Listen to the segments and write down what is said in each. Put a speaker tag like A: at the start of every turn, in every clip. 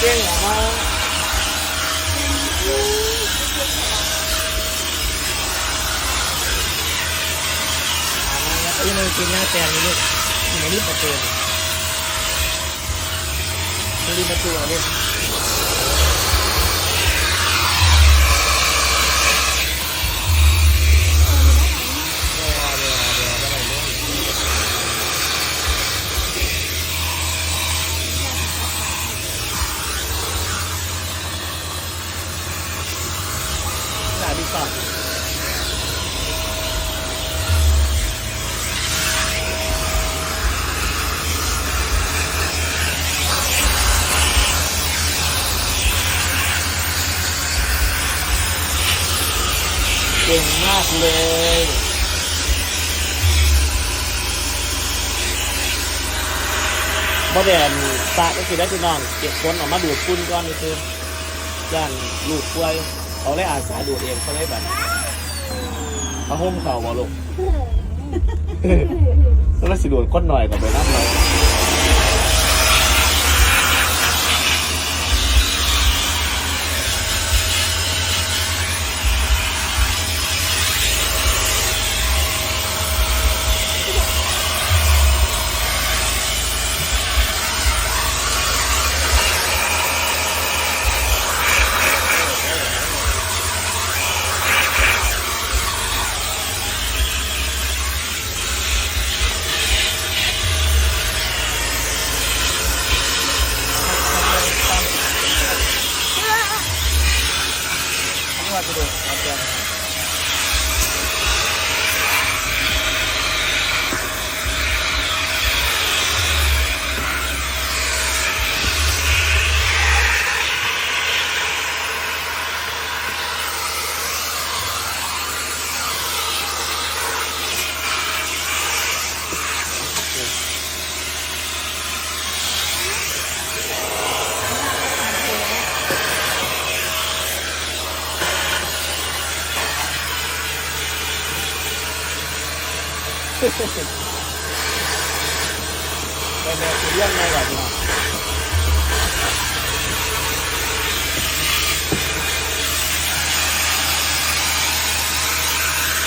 A: เก่งเหรอมาเอากเลยบ่แดนสระก็คือได้พี่น้อง เก็บคนออกมาดูดฝุ่นก่อนนี่คือย่านลูกป่วยเขาเลยอาสาดูดเองเขาเลยแบบมาห่มเขาบ่ลูกแล้วสิดูดคนหน่อยกับไปนั่งหน่อย นี่ว่ เนเป็นแนวคือเรื่องไงก่อนพี่น้อง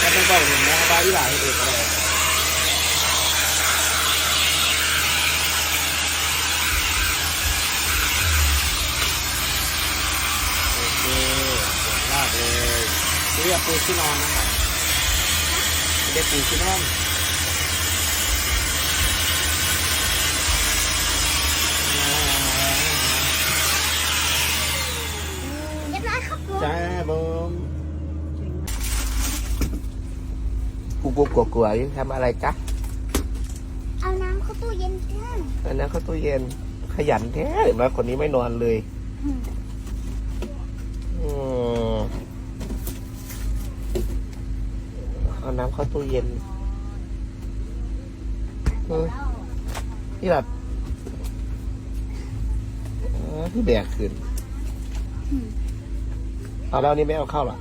A: ก็ต้องบอกถึงนะว่าอีหลายเอกอะไรโอเคเก่งมากเลยเรียกปูที่นอนนะครับเรียกปูที่นอน
B: เรียบร้อยครับผม
A: จ้าบมกูกูกลัวกลัวๆอยู่ทำอะไรจ๊ะ
B: เอาน้ำเข้าตู้เย็นกัน
A: อันนั้นเข้าตู้เย็นขยันแท้เห็นไหมคนนี้ไม่นอนเลย อืมเอาน้ำเข้าตู้เย็นอืมนี่แบบอ๋อที่แบกขึ้น เอาแล้วอันนี่ไม่เอาเข้าหรอ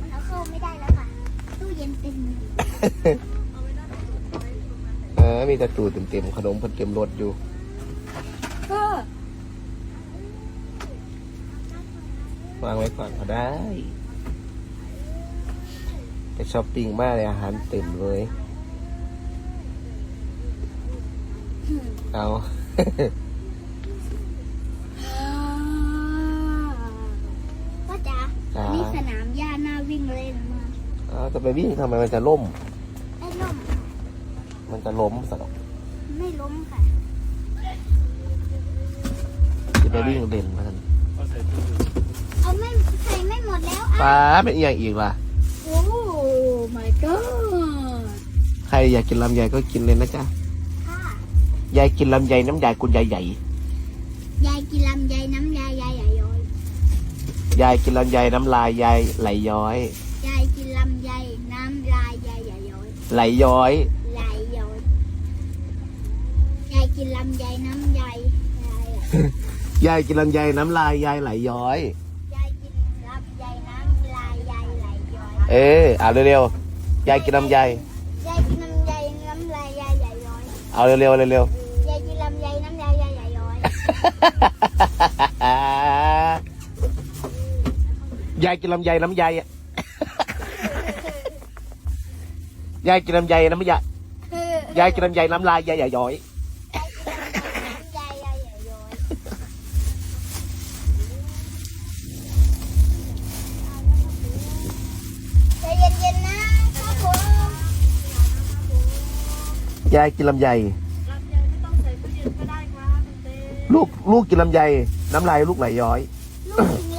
B: มันเอาเข้าไม่ได้แล้วค่ะ ตู้เย็นเต็มเลย
A: เออมีแต่ตูเต็มๆขนมเพิ่นเต็มรถอยู่
B: ก็
A: วางไว้ก่อนก็ได้ ไปช้อปปิ้งมาเลยอาหารเต็มเลย เอา
B: เอา
A: จะไปวิ่งทำไมมันจะล่ม
B: ไอ้ล่ม
A: มันจะล้มสัก
B: ไม่ล้มค่ะ
A: จะไปวิ่งเล่นมัน
B: เอาไม่ใส่ไม่หมดแล้ว
A: ป้า
B: อะ
A: เป็นอหย่างอีกล่ะ
B: โอ้ my god
A: ใครอยากกินลำไยก็กินเลยนะจ๊ะ
B: ค่ะ
A: ยายกินลำไยน้ำยายคุณยายใหญ่
B: ยายกินลำไยน้ำยายยายใหญ่ย้อย
A: ยายกินลำไยน้ำลายยายไหลย้อย
B: ไหลย้อย
A: ไหลย้อย
B: ยายกินลำยายน้ำยายยาย
A: กินลำยาย
B: น้ำลายยายไหลย้อย
A: เออเอาเร็วๆยายกินลำไย
B: ยายกินลำไยน้ำลายยายไหลย้อย
A: เอาเร็วๆเร็วยา
B: ยกินลำยายน้ำลายยายไหลย้อย
C: ยายกินลำยายน้ำไยอะ ยายกินลำไยน้ำยายยายกินลำไยน้ำลายยายอย่าย้อย
B: ยายยายอย่าย้อยใจเย็นๆนะครับผม
C: ยายกินลำไย
D: ลำไยไม่ต้องใส่ตู้เย็นก็ได้ครับคุณเต้
C: ลูกลูกกินลำไยน้ำลายลูกไหลย้อย
B: ลูกกิน